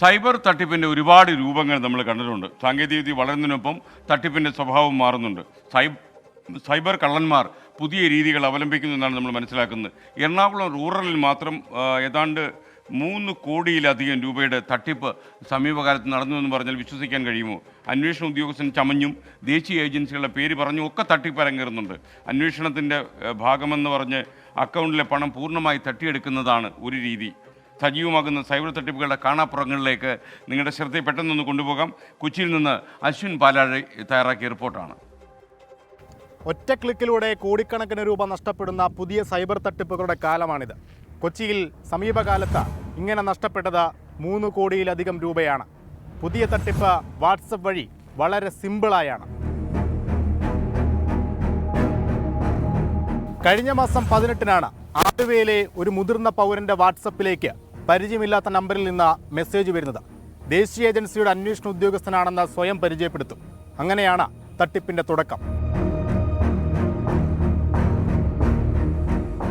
Cyber തട്ടിപ്പിന്റെ ഒരുപാട് രൂപങ്ങൾ നമ്മൾ കണ്ടിട്ടുണ്ട്. സാങ്കേതികവിദ്യ വളരുന്നതിനൊപ്പം തട്ടിപ്പിന്റെ സ്വഭാവം മാറുന്നുണ്ട്. സൈബ് സൈബർ കള്ളന്മാർ പുതിയ രീതികൾ അവലംബിക്കുന്നു എന്നാണ് നമ്മൾ മനസ്സിലാക്കുന്നത്. എറണാകുളം റൂറലിൽ മാത്രം ഏതാണ്ട് മൂന്ന് കോടിയിലധികം രൂപയുടെ തട്ടിപ്പ് സമീപകാലത്ത് നടന്നു എന്ന് പറഞ്ഞാൽ വിശ്വസിക്കാൻ കഴിയുമോ? അന്വേഷണ ഉദ്യോഗസ്ഥൻ ചമഞ്ഞും ദേശീയ ഏജൻസികളുടെ പേര് പറഞ്ഞും ഒക്കെ തട്ടിപ്പ് അരങ്ങേറുന്നുണ്ട്. അന്വേഷണത്തിന്റെ ഭാഗമെന്ന് പറഞ്ഞ് അക്കൗണ്ടിലെ പണം പൂർണമായി തട്ടിയെടുക്കുന്നതാണ് ഒരു രീതി. സജീവമാകുന്ന സൈബർ തട്ടിപ്പുകളുടെ കാണാപ്പുറങ്ങളിലേക്ക് നിങ്ങളുടെ ശ്രദ്ധയെ പെട്ടെന്നൊന്ന് കൊണ്ടുപോകാം. കൊച്ചിയിൽ നിന്ന് അശ്വിൻ പാലാഴി തയ്യാറാക്കിയ റിപ്പോർട്ടാണ്. ഒറ്റ ക്ലിക്കിലൂടെ കോടിക്കണക്കിന് രൂപ നഷ്ടപ്പെടുന്ന പുതിയ സൈബർ തട്ടിപ്പുകളുടെ കാലമാണിത്. കൊച്ചിയിൽ സമീപകാലത്ത് ഇങ്ങനെ നഷ്ടപ്പെട്ടത് മൂന്ന് കോടിയിലധികം രൂപയാണ്. പുതിയ തട്ടിപ്പ് വാട്സപ്പ് വഴി വളരെ സിമ്പിളായാണ്. കഴിഞ്ഞ മാസം പതിനെട്ടിനാണ് ആലുവയിലെ ഒരു മുതിർന്ന പൗരന്റെ വാട്സപ്പിലേക്ക് പരിചയമില്ലാത്ത നമ്പറിൽ നിന്ന് മെസ്സേജ് വരുന്നത്. ദേശീയ ഏജൻസിയുടെ അന്വേഷണ ഉദ്യോഗസ്ഥനാണെന്ന് സ്വയം പരിചയപ്പെടുത്തും. അങ്ങനെയാണ് തട്ടിപ്പിന്റെ തുടക്കം.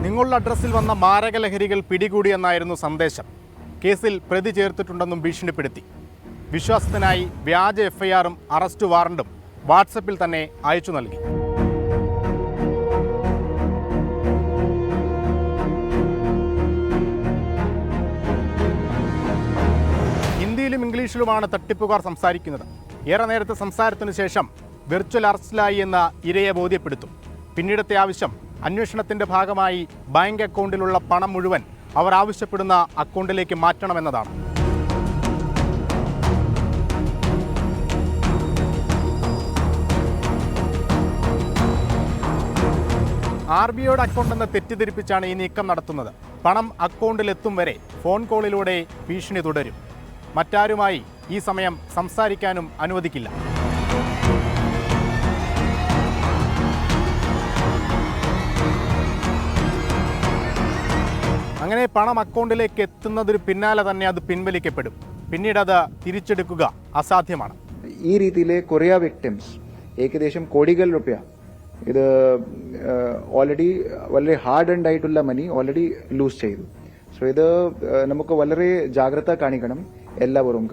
നിങ്ങളുടെ അഡ്രസ്സിൽ വന്ന മാരകലഹരികൾ പിടികൂടിയെന്നായിരുന്നു സന്ദേശം. കേസിൽ പ്രതി ചേർത്തിട്ടുണ്ടെന്നും ഭീഷണിപ്പെടുത്തി. വിശ്വാസത്തിനായി വ്യാജ എഫ്ഐആറും അറസ്റ്റ് വാറണ്ടും വാട്സപ്പിൽ തന്നെ അയച്ചു നൽകി. ഇംഗ്ലീഷിലുമാണ് തട്ടിപ്പുകാർ സംസാരിക്കുന്നത്. ഏറെ നേരത്തെ സംസാരത്തിനു ശേഷം വെർച്വൽ അറസ്റ്റിലായി എന്ന ഇരയെ ബോധ്യപ്പെടുത്തും. പിന്നീടത്തെ ആവശ്യം അന്വേഷണത്തിന്റെ ഭാഗമായി ബാങ്ക് അക്കൗണ്ടിലുള്ള പണം മുഴുവൻ അവർ ആവശ്യപ്പെടുന്ന അക്കൗണ്ടിലേക്ക് മാറ്റണമെന്നതാണ്. ആർ ബി ഐയുടെ അക്കൗണ്ട് എന്ന് തെറ്റിദ്ധരിപ്പിച്ചാണ് ഈ നീക്കം നടത്തുന്നത്. പണം അക്കൗണ്ടിലെത്തും വരെ ഫോൺ കോളിലൂടെ ഭീഷണി തുടരും. മറ്റാരുമായി ഈ സമയം സംസാരിക്കാനും അനുവദിക്കില്ല. അങ്ങനെ പണം അക്കൗണ്ടിലേക്ക് എത്തുന്നതിന് പിന്നാലെ തന്നെ അത് പിൻവലിക്കപ്പെടും. പിന്നീട് അത് തിരിച്ചെടുക്കുക അസാധ്യമാണ്. ഈ രീതിയിലെ കൊറിയ വിക്ടിംസ് ഏകദേശം കോടികൾ രൂപ ഇത് ഓൾറെഡി വളരെ ഹാർഡ് ആൻഡ് ആയിട്ടുള്ള മണി ഓൾറെഡി ലൂസ് ചെയ്തു. സോ ഇത് നമുക്ക് വളരെ ജാഗ്രത കാണിക്കണം. എല്ലാവരും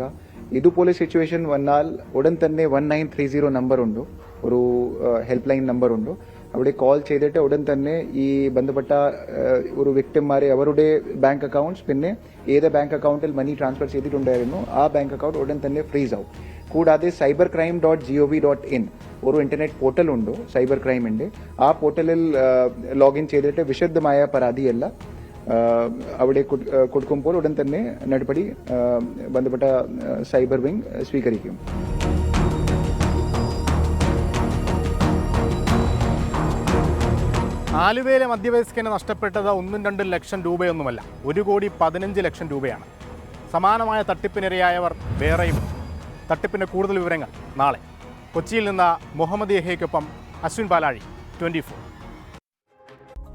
ഇതുപോലെ സിറ്റുവേഷൻ വന്നാൽ ഉടൻ തന്നെ one nine three zero number ഉണ്ട്. ഒരു ഹെൽപ്പ് ലൈൻ നമ്പർ ഉണ്ട്. അവിടെ കോൾ ചെയ്തിട്ട് ഉടൻ തന്നെ ഈ ബന്ധപ്പെട്ട ഒരു വിക്ടിംമാരെ അവരുടെ ബാങ്ക് അക്കൗണ്ട്സ് പിന്നെ ഏത് ബാങ്ക് അക്കൗണ്ടിൽ മണി ട്രാൻസ്ഫർ ചെയ്തിട്ടുണ്ടായിരുന്നു ആ ബാങ്ക് അക്കൗണ്ട് ഉടൻ തന്നെ ഫ്രീസ് ആവും. കൂടാതെ cyber crime dot G O V dot in ഒരു ഇന്റർനെറ്റ് പോർട്ടൽ ഉണ്ട്. സൈബർ ക്രൈമിന്റെ ആ പോർട്ടലിൽ ലോഗിൻ ചെയ്തിട്ട് വിശദമായ പരാതിയല്ല. അവിടെ കൊടുക്കുമ്പോൾ ഉടൻ തന്നെ നടപടി ബന്ധപ്പെട്ട സൈബർ വിംഗ് സ്വീകരിക്കും. ആലുവയിലെ മധ്യവയസ്കന് നഷ്ടപ്പെട്ടത് ഒന്നും രണ്ടും ലക്ഷം രൂപയൊന്നുമല്ല. ഒരു കോടി പതിനഞ്ച് ലക്ഷം രൂപയാണ്. സമാനമായ തട്ടിപ്പിനിരയായവർ വേറെയും. തട്ടിപ്പിന്റെ കൂടുതൽ വിവരങ്ങൾ നാളെ. കൊച്ചിയിൽ നിന്ന് മുഹമ്മദ് യഹയ്ക്കൊപ്പം അശ്വിൻ പാലാഴി ട്വന്റി